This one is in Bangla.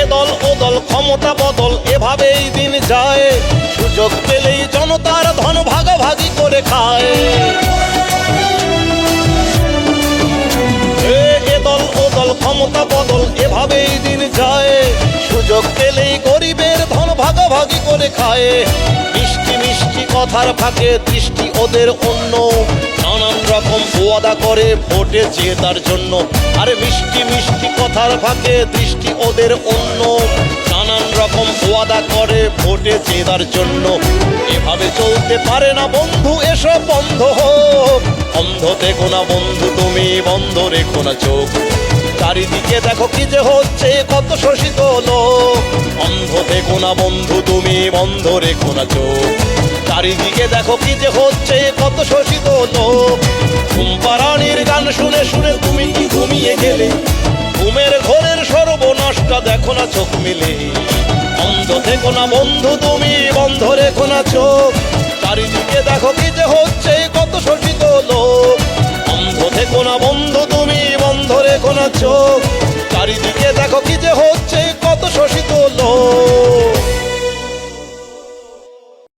এ দল, ও দল, ক্ষমতা বদল, এভাবেই দিন যায়। সুযোগ পেলেই জনতার ধন ভাগাভাগি করে খায়। এ দল, ও দল, ক্ষমতা বদল, এভাবেই দিন যায়। সুযোগ পেলেই গরিবের ধন ভাগাভাগি করে খায়। মিষ্টি মিষ্টি কথার ফাঁকে দৃষ্টি ওদের অন্য। রকম ওয়াদা করে ভোটে জেতার জন্য। আরে মিষ্টি মিষ্টি কথার ফাঁকে দৃষ্টি ওদের অন্য। নানান রকম ওয়াদা করে ভোটে জেতার জন্য। এভাবে চলতে পারে না বন্ধু এসব বন্ধ হোক। অন্ধ দেখো না বন্ধু, তুমি বন্ধ রেখো না চোখ। চারিদিকে দেখো কি যে হচ্ছে, কত শোষিত লোক। অন্ধ দেখো না বন্ধু, তুমি বন্ধ রেখো না চোখ। চারিদিকে দেখো কি যে হচ্ছে, কত শোষিত লোক। গান শুনে শুনে তুমি কি ঘুমিয়ে গেলে? ঘুমের ঘোরের সর্বনষ্ট দেখো না চোখ মিলে। অন্ধ থেকো না বন্ধু তুমি, বন্ধ রেখো না চোখ। চারিদিকে দেখো কি যে হচ্ছে, কত শোষিত লোক। অন্ধ থেকো না বন্ধু তুমি, বন্ধ রেখো না চোখ। চারিদিকে